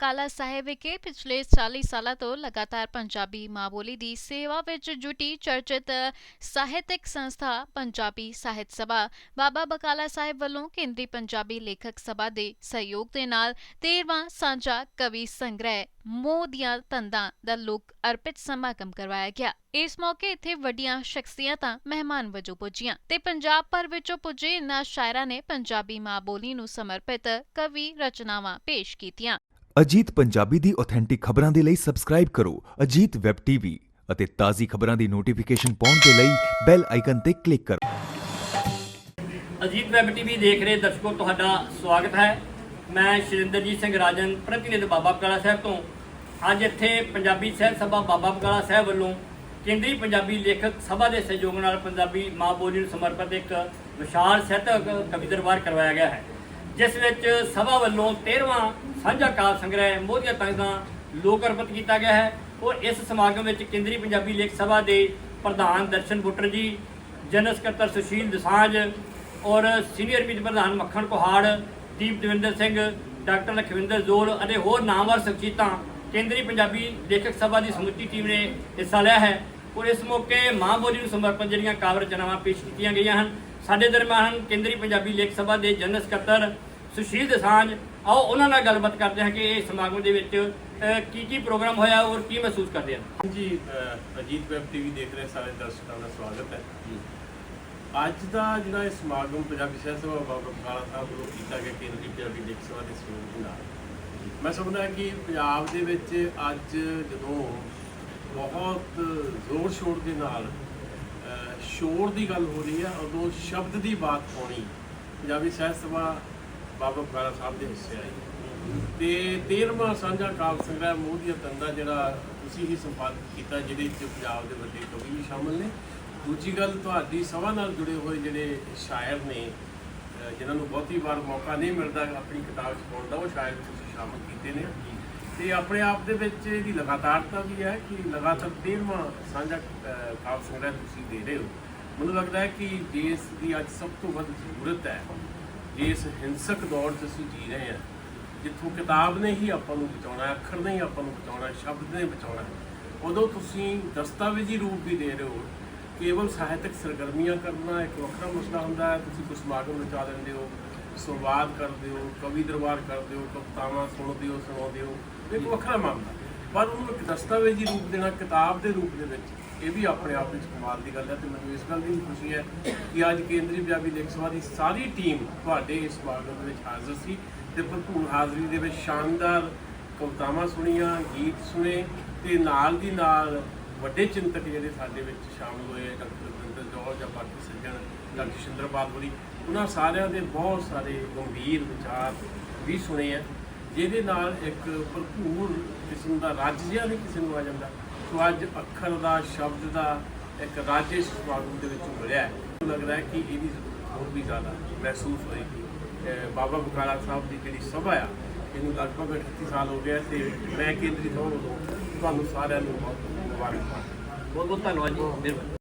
ਬਕਾਲਾ ਸਾਹਿਬ ਵਿਖੇ ਪਿਛਲੇ 40 ਸਾਲਾਂ ਤੋਂ ਲਗਾਤਾਰ ਪੰਜਾਬੀ ਮਾਂ ਬੋਲੀ ਦੀ ਸੇਵਾ ਵਿੱਚ ਜੁਟੀ ਚਰਚਿਤ ਸਾਹਿਤਿਕ ਸੰਸਥਾ ਪੰਜਾਬੀ ਸਾਹਿਤ ਸਭਾ, ਬਾਬਾ ਬਕਾਲਾ ਸਾਹਿਬ ਵੱਲੋਂ ਕੇਂਦਰੀ ਪੰਜਾਬੀ ਲੇਖਕ ਸਭਾ ਦੇ ਸਹਿਯੋਗ ਦੇ ਨਾਲ 13ਵਾਂ ਸਾਂਝਾ ਕਵੀ ਸੰਗ੍ਰਹਿ, ਮੋਹ ਦੀਆਂ ਤੰਦਾਂ ਦਾ ਲੋਕ ਅਰਪਿਤ ਸਮਾਗਮ ਕਰਵਾਇਆ ਗਿਆ। ਇਸ ਮੌਕੇ ਇੱਥੇ ਵੱਡੀਆਂ ਸ਼ਖਸੀਅਤਾਂ, ਮਹਿਮਾਨ ਵਜੋਂ ਪੁੱਜੀਆਂ ਤੇ ਪੰਜਾਬ ਭਰ ਵਿੱਚੋਂ ਪੁੱਜੇ ਇਨ੍ਹਾਂ ਸ਼ਾਇਰਾਂ ਨੇ ਪੰਜਾਬੀ ਮਾਂ ਬੋਲੀ ਨੂੰ ਸਮਰਪਿਤ ਕਵੀ ਰਚਨਾਵਾਂ ਪੇਸ਼ ਕੀਤੀਆਂ। ਅਜੀਤ ਪੰਜਾਬੀ ਦੀ ਆਥੈਂਟਿਕ ਖਬਰਾਂ ਦੇ ਲਈ ਸਬਸਕ੍ਰਾਈਬ ਕਰੋ ਅਜੀਤ ਵੈਬ ਟੀਵੀ ਅਤੇ ਤਾਜ਼ੀ ਖਬਰਾਂ ਦੀ ਨੋਟੀਫਿਕੇਸ਼ਨ ਪਾਉਣ ਦੇ ਲਈ ਬੈਲ ਆਈਕਨ ਤੇ ਕਲਿੱਕ ਕਰੋ। ਅਜੀਤ ਵੈਬ ਟੀਵੀ ਦੇਖ ਰਹੇ ਦਰਸ਼ਕੋ, ਤੁਹਾਡਾ ਸਵਾਗਤ ਹੈ। ਮੈਂ ਸ਼ਰਿੰਦਰਜੀਤ ਸਿੰਘ ਰਾਜਨ, ਪ੍ਰਤੀਨਿਧ ਬਾਬਾ ਬਕਾਲਾ ਸਾਹਿਬ ਤੋਂ। ਅੱਜ ਇੱਥੇ ਪੰਜਾਬੀ ਸਾਹਿਤ ਸਭਾ ਬਾਬਾ ਬਕਾਲਾ ਸਾਹਿਬ ਵੱਲੋਂ ਕੇਂਦਰੀ ਪੰਜਾਬੀ ਲੇਖਕ ਸਭਾ ਦੇ ਸਹਿਯੋਗ ਨਾਲ ਪੰਜਾਬੀ ਮਾਂ ਬੋਲੀ ਨੂੰ ਸਮਰਪਿਤ ਇੱਕ ਵਿਸ਼ਾਲ ਸਾਹਿਤਕ ਕਵੀ ਦਰਬਾਰ ਕਰਵਾਇਆ ਗਿਆ ਹੈ, ਜਿਸ ਵਿੱਚ ਸਭਾ ਵੱਲੋਂ 13ਵਾਂ ਸਾਂਝਾ ਕਾਵ ਸੰਗ੍ਰਹਿ ਮੋਦੀਆਂ ਤੰਗਾਂ ਲੋਕ ਅਰਪਿਤ ਕੀਤਾ ਗਿਆ ਹੈ। ਔਰ ਇਸ ਸਮਾਗਮ ਵਿੱਚ ਕੇਂਦਰੀ ਪੰਜਾਬੀ ਲੇਖ ਸਭਾ ਦੇ ਪ੍ਰਧਾਨ ਦਰਸ਼ਨ ਬੁੱਟਰ ਜੀ ਜਨਰਲ ਸਕੱਤਰ ਸੁਸ਼ੀਲ ਦਸਾਂਝ ਔਰ ਸੀਨੀਅਰ ਵਿਚ ਪ੍ਰਧਾਨ ਮੱਖਣ ਕੁਹਾੜ, ਦੀਪ ਦਵਿੰਦਰ ਸਿੰਘ, ਡਾਕਟਰ ਲਖਵਿੰਦਰ ਜ਼ੋਲ ਅਤੇ ਹੋਰ ਨਾਮਵਰ ਸ਼ਖਸੀਅਤਾਂ ਕੇਂਦਰੀ ਪੰਜਾਬੀ ਲੇਖਕ ਸਭਾ ਦੀ ਸਮੁੱਚੀ ਟੀਮ ਨੇ ਹਿੱਸਾ ਲਿਆ ਹੈ। ਔਰ ਇਸ ਮੌਕੇ ਮਾਂ ਬੋਲੀ ਨੂੰ ਸਮਰਪਿਤ ਜਿਹੜੀਆਂ ਕਾਵਿ ਰਚਨਾਵਾਂ ਪੇਸ਼ ਕੀਤੀਆਂ ਗਈਆਂ ਹਨ। ਸਾਡੇ ਦਰਮਿਆਨ ਕੇਂਦਰੀ ਪੰਜਾਬੀ ਲੇਖ ਸਭਾ ਦੇ ਜਨਰਲ ਸਕੱਤਰ ਸੁਸ਼ੀਲ ਦਸਾਂਝ ਆਓ ਉਹਨਾਂ ਨਾਲ ਗੱਲਬਾਤ ਕਰਦੇ ਹਾਂ ਕਿ ਇਹ ਸਮਾਗਮ ਦੇ ਵਿੱਚ ਕੀ ਕੀ ਪ੍ਰੋਗਰਾਮ ਹੋਇਆ ਔਰ ਕੀ ਮਹਿਸੂਸ ਕਰਦੇ ਹਨ? ਜੀ ਅਜੀਤ ਵੈਬ ਟੀਵੀ ਦੇਖ ਰਹੇ ਸਾਰੇ ਦਰਸ਼ਕਾਂ ਦਾ ਸਵਾਗਤ ਹੈ। ਅੱਜ ਦਾ ਜਿਹੜਾ ਇਹ ਸਮਾਗਮ ਪੰਜਾਬੀ ਸਾਹਿਤ ਸਭਾ ਬਾਬਾ ਬਕਾਲਾ ਸਾਹਿਬ ਵੱਲੋਂ ਕੀਤਾ ਗਿਆ ਕੇਂਦਰੀ ਪੰਜਾਬੀ ਲੇਖ ਸਭਾ ਦੇ ਸਹਿਯੋਗ ਦੇ ਨਾਲ। ਮੈਂ ਸਮਝਦਾ ਕਿ ਪੰਜਾਬ ਦੇ ਵਿੱਚ ਅੱਜ ਜਦੋਂ ਬਹੁਤ ਜ਼ੋਰ ਸ਼ੋਰ ਦੇ ਨਾਲ ਸ਼ੋਰ ਦੀ ਗੱਲ ਹੋ ਰਹੀ ਹੈ ਉਦੋਂ ਸ਼ਬਦ ਦੀ ਬਾਤ ਹੋਣੀ ਪੰਜਾਬੀ ਸਾਹਿਤ ਸਭਾ ਬਾਬਾ ਬਕਾਲਾ ਸਾਹਿਬ ਦੇ ਹਿੱਸੇ ਆਈ ਤੇ 13ਵਾਂ ਸਾਂਝਾ ਕਾਵਿ ਸੰਗ੍ਰਹਿ ਮੋਹ ਦੀਆਂ ਤੰਦਾਂ ਜਿਹੜਾ ਤੁਸੀਂ ਹੀ ਸੰਪਾਦਿਤ ਕੀਤਾ, ਜਿਹਦੇ ਵਿੱਚ ਪੰਜਾਬ ਦੇ ਵੱਡੇ ਕਵੀ ਵੀ ਸ਼ਾਮਲ ਨੇ। ਦੂਜੀ ਗੱਲ, ਤੁਹਾਡੀ ਸਭਾ ਨਾਲ ਜੁੜੇ ਹੋਏ ਜਿਹੜੇ ਸ਼ਾਇਰ ਨੇ, ਅਹ ਜਿਨ੍ਹਾਂ ਨੂੰ ਬਹੁਤੀ ਵਾਰ ਮੌਕਾ ਨਹੀਂ ਮਿਲਦਾ ਆਪਣੀ ਕਿਤਾਬ ਛਪਾਉਣ ਦਾ, ਉਹ ਸ਼ਾਇਰ ਤੁਸੀਂ ਸ਼ਾਮਲ ਕੀਤੇ ਨੇ। ਤੇ ਆਪਣੇ ਆਪ ਦੇ ਵਿੱਚ ਇਹਦੀ ਲਗਾਤਾਰਤਾ ਵੀ ਹੈ ਕਿ ਲਗਾਤਾਰ 13ਵਾਂ ਸਾਂਝਾ ਕਾਵਿ ਸੰਗ੍ਰਹਿ ਤੁਸੀਂ ਦੇ ਰਹੇ ਹੋ। ਮੈਨੂੰ ਲੱਗਦਾ ਹੈ ਕਿ ਦੇਸ਼ ਦੀ ਅੱਜ ਸਭ ਤੋਂ ਵੱਧ ਜ਼ਰੂਰਤ ਹੈ ਇਸ ਹਿੰਸਕ ਦੌਰ 'ਚ ਅਸੀਂ ਜੀ ਰਹੇ ਹਾਂ, ਜਿੱਥੋਂ ਕਿਤਾਬ ਨੇ ਹੀ ਆਪਾਂ ਨੂੰ ਬਚਾਉਣਾ, ਅੱਖਰ ਨੇ ਹੀ ਆਪਾਂ ਨੂੰ ਬਚਾਉਣਾ, ਸ਼ਬਦ ਨੇ ਬਚਾਉਣਾ ਉਦੋਂ ਤੁਸੀਂ ਦਸਤਾਵੇਜ਼ੀ ਰੂਪ ਵੀ ਦੇ ਰਹੇ ਹੋ। ਕੇਵਲ ਸਾਹਿਤਕ ਸਰਗਰਮੀਆਂ ਕਰਨਾ ਇੱਕ ਵੱਖਰਾ ਮਸਲਾ ਹੁੰਦਾ ਹੈ। ਤੁਸੀਂ ਕੁਝ ਸਮਾਗਮ ਰਚਾ ਦਿੰਦੇ ਹੋ, ਸੰਵਾਦ ਕਰਦੇ ਹੋ, ਕਵੀ ਦਰਬਾਰ ਕਰਦੇ ਹੋ, ਕਵਿਤਾਵਾਂ ਸੁਣਦੇ ਹੋ, ਸੁਣਾਉਂਦੇ ਹੋ ਇੱਕ ਵੱਖਰਾ ਮਾਮਲਾ ਪਰ ਉਹਨੂੰ ਇੱਕ ਦਸਤਾਵੇਜ਼ੀ ਰੂਪ ਦੇਣਾ, ਕਿਤਾਬ ਦੇ ਰੂਪ ਦੇ ਵਿੱਚ ਇਹ ਵੀ ਆਪਣੇ ਆਪ ਵਿੱਚ ਕਮਾਲ ਦੀ ਗੱਲ ਹੈ ਤੇ ਮੈਨੂੰ ਇਸ ਗੱਲ ਦੀ ਵੀ ਖੁਸ਼ੀ ਹੈ ਕਿ ਅੱਜ ਕੇਂਦਰੀ ਪੰਜਾਬੀ ਲੇਖ ਸਭਾ ਦੀ ਸਾਰੀ ਟੀਮ ਤੁਹਾਡੇ ਇਸ ਸਮਾਗਮ ਦੇ ਵਿੱਚ ਹਾਜ਼ਰ ਸੀ ਤੇ ਭਰਪੂਰ ਹਾਜ਼ਰੀ ਦੇ ਵਿੱਚ ਸ਼ਾਨਦਾਰ ਕਵਿਤਾਵਾਂ ਸੁਣੀਆਂ, ਗੀਤ ਸੁਣੇ ਤੇ ਨਾਲ ਦੀ ਨਾਲ ਵੱਡੇ ਚਿੰਤਕ ਜਿਹੜੇ ਸਾਡੇ ਵਿੱਚ ਸ਼ਾਮਲ ਹੋਏ ਡਾਕਟਰ ਰਵਿੰਦਰ ਜੌਹਰ ਜਾਂ ਬਾਕੀ ਸੱਜਣ ਡਾਕਟਰ ਸ਼ਿੰਦਰ ਹੋਰੀ ਉਹਨਾਂ ਸਾਰਿਆਂ ਦੇ ਬਹੁਤ ਸਾਰੇ ਗੰਭੀਰ ਵਿਚਾਰ ਵੀ ਸੁਣੇ ਆ। ਜਿਹਦੇ ਨਾਲ ਇੱਕ ਭਰਪੂਰ ਕਿਸਮ ਦਾ ਰਾਜ ਜਿਹਾ ਵੀ ਕਿਸੇ ਨੂੰ ਆ ਜਾਂਦਾ। ਸੋ ਅੱਜ ਅੱਖਰ ਦਾ, ਸ਼ਬਦ ਦਾ ਇੱਕ ਰਾਜ ਇਸ ਸਮਾਗਮ ਦੇ ਵਿੱਚ ਮਿਲਿਆ ਮੈਨੂੰ ਲੱਗਦਾ ਹੈ ਕਿ ਇਹਦੀ ਜ਼ਰੂਰਤ ਹੋਰ ਵੀ ਜ਼ਿਆਦਾ ਮਹਿਸੂਸ ਹੋਏਗੀ। ਬਾਬਾ ਬਕਾਲਾ ਸਾਹਿਬ ਦੀ ਜਿਹੜੀ ਸਭਾ ਆ, ਇਹਨੂੰ ਲਗਭਗ 38 ਸਾਲ ਹੋ ਗਿਆ ਆ ਤੇ ਮੈਂ ਕੇਂਦਰੀ ਸਭਾ ਵੱਲੋਂ ਤੁਹਾਨੂੰ ਸਾਰਿਆਂ ਨੂੰ ਬਹੁਤ ਮੁਬਾਰਕਬਾਦ। ਬਹੁਤ ਬਹੁਤ ਧੰਨਵਾਦ ਜੀ। ਮਿਹਰਬਾਨੀ।